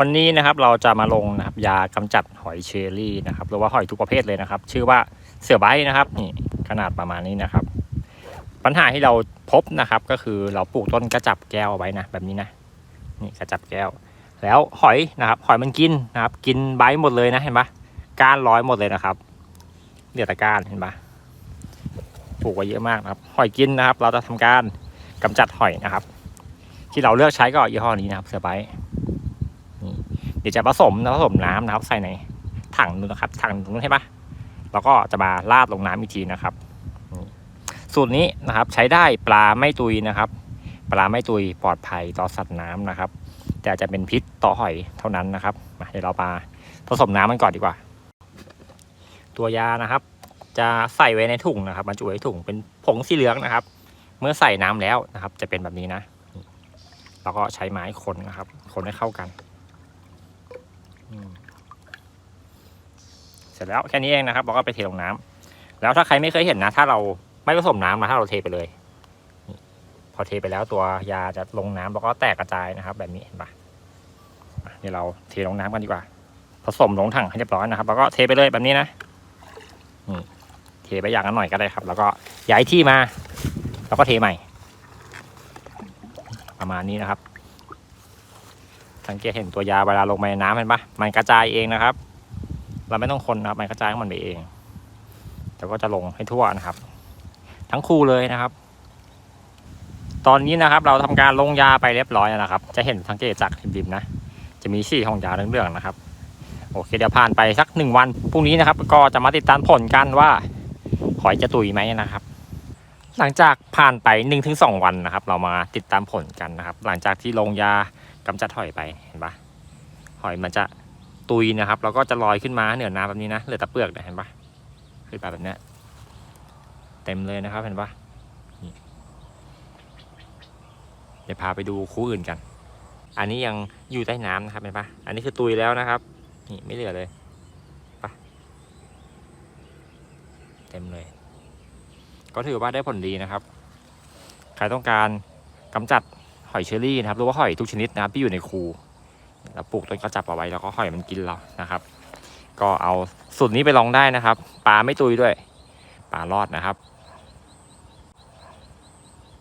วันนี้นะครับเราจะมาลงนะครับยากำจัดหอยเชอรี่นะครับหรือว่าหอยทุกประเภทเลยนะครับ ชื่อว่าเสือใบนะครับนี่ขนาดประมาณนี้นะครับ ปัญหาที่เราพบนะครับก็คือเราปลูกต้นกระจับแก้วเอาไว้นะแบบนี้นะนี่กระจับแก้ว แล้วหอยนะครับ หอยมันกินนะครับ กินใบหมดเลยนะเห็นปะก้านร้อยหมดเลยนะครับเหลือแต่ก้านเห็นปะปลูกไว้เยอะมากนะครับ หอยกินนะครับ เราจะทำการกำจัดหอยนะครับ ที่เราเลือกใช้ก็ยี่ห้อนี้นะครับเสือใบ ดี๋ยวจะผสมนะผสมน้ำนะครับ ใส่ในถังนู้นนะครับถังนู้นใช่ปะแล้วก็จะมาราดลงน้ำอีกทีนะครับสูตรนี้นะครับใช้ได้ปลาไม่ตุยนะครับ ปลาไม่ตุยปลอดภัยต่อสัตว์น้ำนะครับ แต่จะเป็นพิษต่อหอยเท่านั้นนะครับมาเดี๋ยวเรามาผสมน้ำมันก่อนดีกว่า ตัวยานะครับ จะใส่ไว้ในถุงนะครับบรรจุไว้ถุงเป็นผงสีเหลืองนะครับ เมื่อใส่น้ำแล้วนะครับ จะเป็นแบบนี้นะแล้วก็ใช้ไม้คนนะครับ คนให้เข้ากัน เสร็จแล้วแค่นี้เองนะครับเราก็ไปเทลงน้ำแล้วถ้าใครไม่เคยเห็นนะ ถ้าเราไม่ผสมน้ำนะถ้าเราเทไปเลย พอเทไปแล้วตัวยาจะลงน้ำแล้วก็แตกกระจายนะครับ แบบนี้เห็นปะเดี๋ยวเราเทลงน้ำกันดีกว่า ผสมลงถังให้เรียบร้อยนะครับ แล้วก็เทไปเลยแบบนี้นะเทไปอย่างนั้นหน่อยก็ได้ครับ แล้วก็ย้ายที่มา แล้วก็เทใหม่ ประมาณนี้นะครับ สังเกตเห็นตัวยาเวลาลงไปในน้ำเห็นปะมันกระจายเองนะครับ เราไม่ต้องคนนะครับ มันกระจายของมันไปเองแต่ก็จะลงให้ทั่วนะครับ ทั้งคู่เลยนะครับ ตอนนี้นะครับ เราทำการลงยาไปเรียบร้อยนะครับ จะเห็นสังเกตจากริมๆนะ จะมีสีของยาเรื่องๆนะครับ โอเคเดี๋ยวผ่านไปสักหนึ่งวันพรุ่งนี้นะครับ ก็จะมาติดตามผลกันว่าหอยจะตุยไหมนะครับหลังจากผ่านไป1นถึงสวันนะครับ เรามาติดตามผลกันนะครับ หลังจากที่ลงยา กำจัดหอยไปเห็นปะหอยมันจะตุยนะครับ แล้วก็จะลอยขึ้นมาเหนือน้ำแบบนี้นะเหลือแต่เปลือกเนี่ยเห็นปะขึ้นมาแบบเนี้ยเต็มเลยนะครับเห็นปะเดี๋ยวพาไปดูคู่อื่นกัน อันนี้ยังอยู่ใต้น้ำนะครับเห็นปะอันนี้คือตุยแล้วนะครับนี่ไม่เหลือเลยปะเต็มเลย ก็ถือว่าได้ผลดีนะครับ ใครต้องการกำจัด หอยเชอรี่นะครับหรือว่าหอยทุกชนิดนะครับที่อยู่ในคูเราปลูกต้นกระจับเอาไว้แล้วก็หอยมันกินเรานะครับ ก็เอาสูตรนี้ไปลองได้นะครับปลาไม่ตุยด้วยปลารอดนะครับ